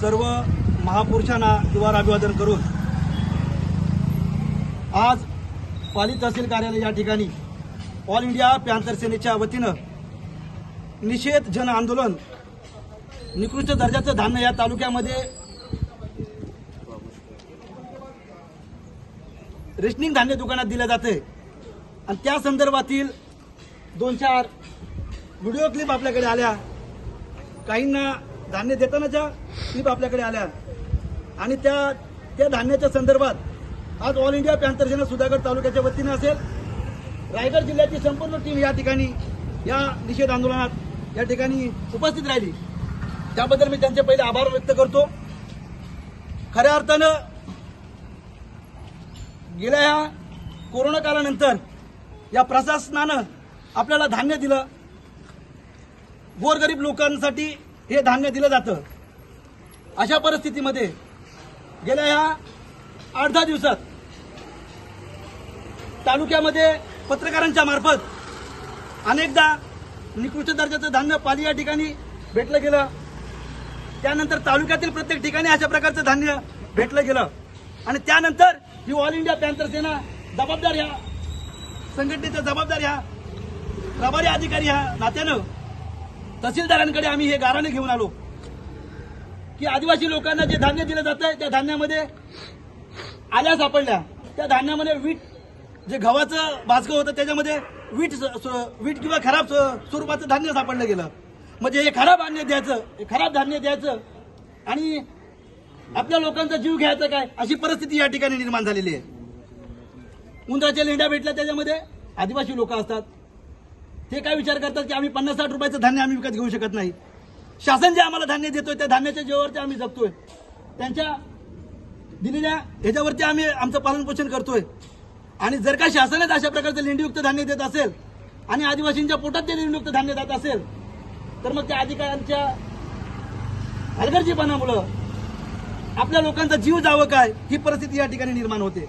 सर्व महापुरुषांना किंवा अभिवादन करून आज पाली तहसील कार्यालय या ठिकाणी ऑल इंडिया पॅन्थर सेनेच्या वतीनं निषेध जन आंदोलन निकृष्ट दर्जाचं धान्य या तालुक्यामध्ये रेशनिंग धान्य दुकानात दिलं जाते आणि त्या संदर्भातील दोन चार व्हिडिओ क्लिप आपल्याकडे आल्या. काहींना धान्य देतानाच्या टीप आपल्याकडे आल्या आणि त्या त्या धान्याच्या संदर्भात आज All India Panther Sena Sudhagad तालुक्याच्या वतीनं असेल रायगड जिल्ह्याची संपूर्ण टीम या ठिकाणी या निषेध आंदोलनात या ठिकाणी उपस्थित राहिली. त्याबद्दल मी त्यांचे पहिले आभार व्यक्त करतो. खऱ्या अर्थानं गेल्या ह्या कोरोना काळानंतर या प्रशासनानं आपल्याला धान्य दिलं. गोरगरीब लोकांसाठी हे धान्य दिलं जातं. अशा परिस्थितीमध्ये गेल्या ह्या आठ दहा दिवसात तालुक्यामध्ये पत्रकारांच्या मार्फत अनेकदा निकृष्ट दर्जाचं धान्य पाली या ठिकाणी भेटलं गेलं. त्यानंतर तालुक्यातील प्रत्येक ठिकाणी अशा प्रकारचं धान्य भेटलं गेलं. आणि त्यानंतर ही ऑल इंडिया पॅन्थर सेना जबाबदार ह्या संघटनेचा जबाबदार ह्या प्रभारी अधिकारी ह्या नात्यानं तहसीलदारांकडे आम्ही हे गाराने घेऊन आलो. की आदिवासी लोकांना जे धान्य दिलं जात आहे त्या धान्यामध्ये आल्या सापडल्या. त्या धान्यामध्ये वीट जे गव्हाचं भाजकं होतं त्याच्यामध्ये वीट स- वीट किंवा खराब स- स्वरूपाचं धान्य सापडलं गेलं. म्हणजे हे खराब धान्य द्यायचं हे खराब धान्य द्यायचं आणि आपल्या लोकांचा जीव घ्यायचा काय अशी परिस्थिती या ठिकाणी निर्माण झालेली आहे. उंदराच्या लेंड्या भेटल्या त्याच्यामध्ये आदिवासी लोक असतात. ते काय विचार करतात की आम्ही पन्नास साठ रुपयाचं धान्य आम्ही विकत घेऊ शकत नाही? शासन जे आम्हाला धान्य देतोय त्या धान्याच्या जेवावरती आम्ही जगतोय. त्यांच्या दिलेल्या ह्याच्यावरती आम्ही आमचं पालनपोषण करतोय. आणि जर का शासनच अशा प्रकारचं लेंडीयुक्त धान्य देत असेल आणि आदिवासींच्या पोटात ते लेंडीयुक्त धान्य जात असेल तर मग त्या अधिकाऱ्यांच्या हलगर्जीपणामुळं आपल्या लोकांचा जीव जावं काय? ही परिस्थिती या ठिकाणी निर्माण होते.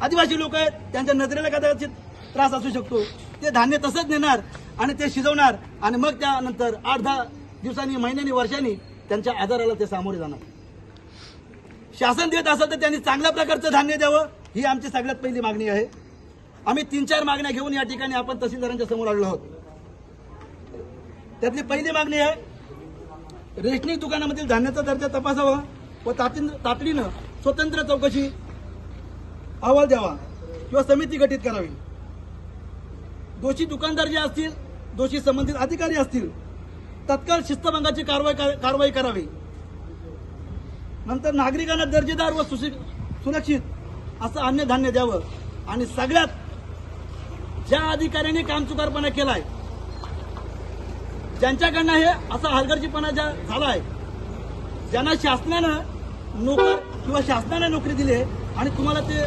आदिवासी लोक आहेत त्यांच्या नजरेला कदाचित त्रास असू शकतो. ते धान्य तसंच नेणार आणि ते शिजवणार आणि मग त्यानंतर आठ दहा दिवसांनी महिन्यांनी वर्षांनी त्यांच्या आजाराला ते सामोरे जाणार. शासन देत असेल तर त्यांनी चांगल्या प्रकारचं धान्य द्यावं ही आमची सगळ्यात पहिली मागणी आहे. आम्ही तीन चार मागण्या घेऊन या ठिकाणी आपण तहसीलदारांच्या समोर आलेलो आहोत. त्यातली पहिली मागणी आहे रेशनिंग दुकानामधील धान्याचा दर्जा तपासावा व तातडीनं तातडीनं स्वतंत्र चौकशी अहवाल द्यावा किंवा समिती गठीत करावी. दोषी दुकानदार जे असतील दोषी संबंधित अधिकारी असतील तत्काळ शिस्तभंगाची कारवाई कारवाई करावी. नंतर नागरिकांना दर्जेदार व सुरक्षित असं अन्नधान्य द्यावं. आणि सगळ्यात ज्या अधिकाऱ्यांनी कामचुकारपणा केलाय ज्यांच्याकडनं हे असा हलगर्जीपणा ज्या झालाय ज्यांना शासनानं नोकर किंवा शासनानं नोकरी दिली आहे आणि तुम्हाला ते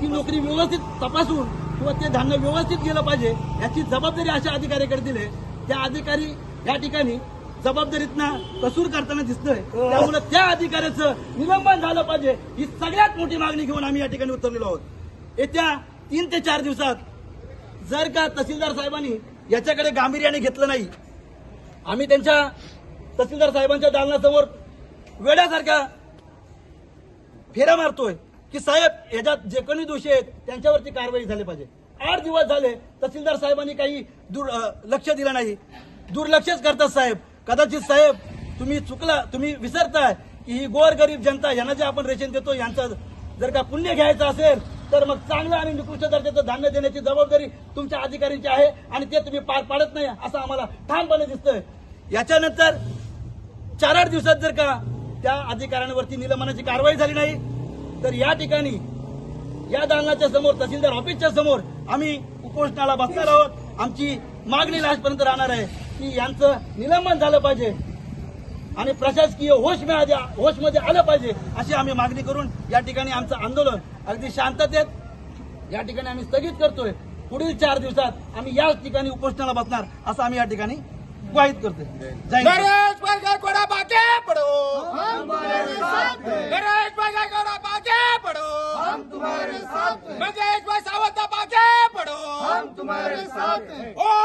ती नोकरी व्यवस्थित तपासून किंवा ते धान्य व्यवस्थित गेलं पाहिजे याची जबाबदारी अशा अधिकाऱ्याकडे दिली त्या अधिकारी या ठिकाणी जबाबदारीतना कसूर करताना दिसतोय. त्यामुळे त्या अधिकाऱ्याचं निलंबन झालं पाहिजे ही सगळ्यात मोठी मागणी घेऊन आम्ही या ठिकाणी उतरलेलो आहोत. येत्या तीन ते चार दिवसात जर का तहसीलदार साहेबांनी याच्याकडे गांभीर्याने घेतलं नाही आम्ही त्यांच्या तहसीलदार साहेबांच्या दालनासमोर वेड्यासारख्या फेऱ्या मारतोय. की साहेब याच्यात जे कोणी दोषी आहेत त्यांच्यावरती कारवाई झाली पाहिजे. आठ दिवस झाले तहसीलदार साहेबांनी काही दूर लक्ष दिलं नाही. दुर्लक्षच करतात साहेब. कदाचित साहेब तुम्ही चुकला तुम्ही विसरताय की ही गोरगरीब जनता यांना जे आपण रेशन देतो यांचं जर का पुण्य घ्यायचं असेल तर मग चांगलं आणि निकृष्ट दर्जाचं धान्य देण्याची जबाबदारी तुमच्या अधिकाऱ्यांची आहे आणि ते तुम्ही पार पाडत नाही असं आम्हाला ठामपणे दिसतंय. याच्यानंतर चार आठ दिवसात जर का त्या अधिकाऱ्यांवरती निलंबनाची कारवाई झाली नाही तर या ठिकाणी या दालनाच्या समोर तहसीलदार ऑफिसच्या समोर आम्ही उपोषणाला बसणार आहोत. आमची मागणी लास्टपर्यंत राहणार आहे की यांचं निलंबन झालं पाहिजे आणि प्रशासकीय होश होशमध्ये आलं पाहिजे अशी आम्ही मागणी करून या ठिकाणी आमचं आंदोलन अगदी शांततेत या ठिकाणी आम्ही स्थगित करतोय. पुढील चार दिवसात आम्ही याच ठिकाणी उपोषणाला बसणार असं आम्ही या ठिकाणी ग्वाहित करतोय. तुम्हारे साथ ऑल